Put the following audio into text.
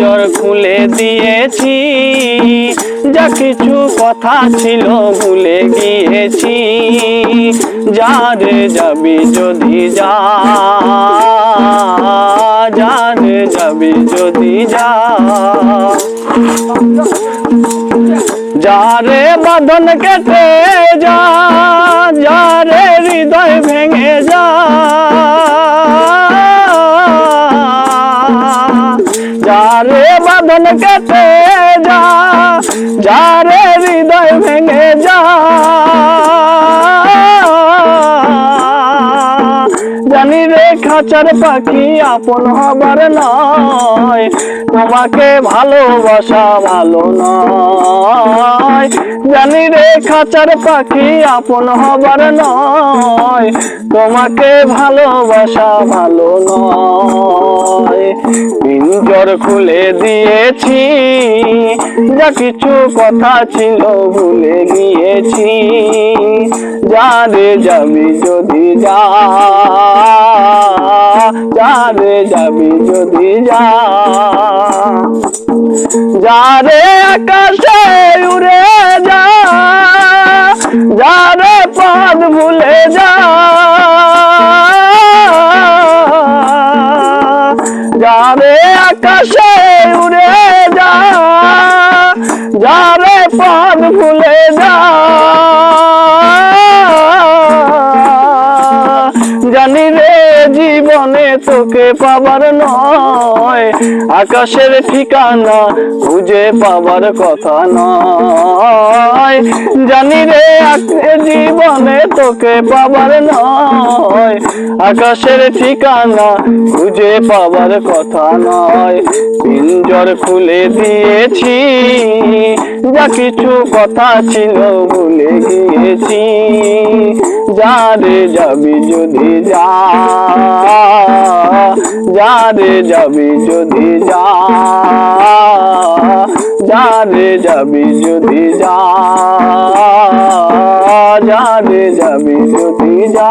পিঞ্জর খুলে দিয়েছি, যা কিছু কথা ছিল ভুলে গিয়েছি। যা রে যাবি যদি যা যা রে যাবি যদি যা। যারে বাঁধন কেটে যা যারে বাঁধন কেটে যা যারে হৃদয় ভেঙে যা রে খাঁচার পাখি আপন হবার নয়। তোমাকে ভালোবাসা ভালো নয়। জানি রে খাঁচার পাখি আপন হবার নয়। তোমাকে ভালোবাসা ভালো নয়। পিঞ্জর খুলে দিয়েছি, যা কিছু কথা ছিল ভুলে গিয়েছি। যা রে যাবি যদি যা। যা রে যাবি যদি যা। যারে আকাশে উড়ে যা যারে পদ ভুলে যা। রে জীবনে তোকে পাবার নয়। আকাশের ঠিকানা খুঁজে পাবার কথা নয়। জানি রে জীবনে তোকে পাবার নয়। আকাশের ঠিকানা খুঁজে পাবার কথা নয়। পিঞ্জর খুলে দিয়েছি, যা কিছু কথা ছিল ভুলে গিয়েছি। যা রে যাবি যদি যা রে যাবি যদি যা যা রে যাবি যদি যা যা রে যাবি যদি যা।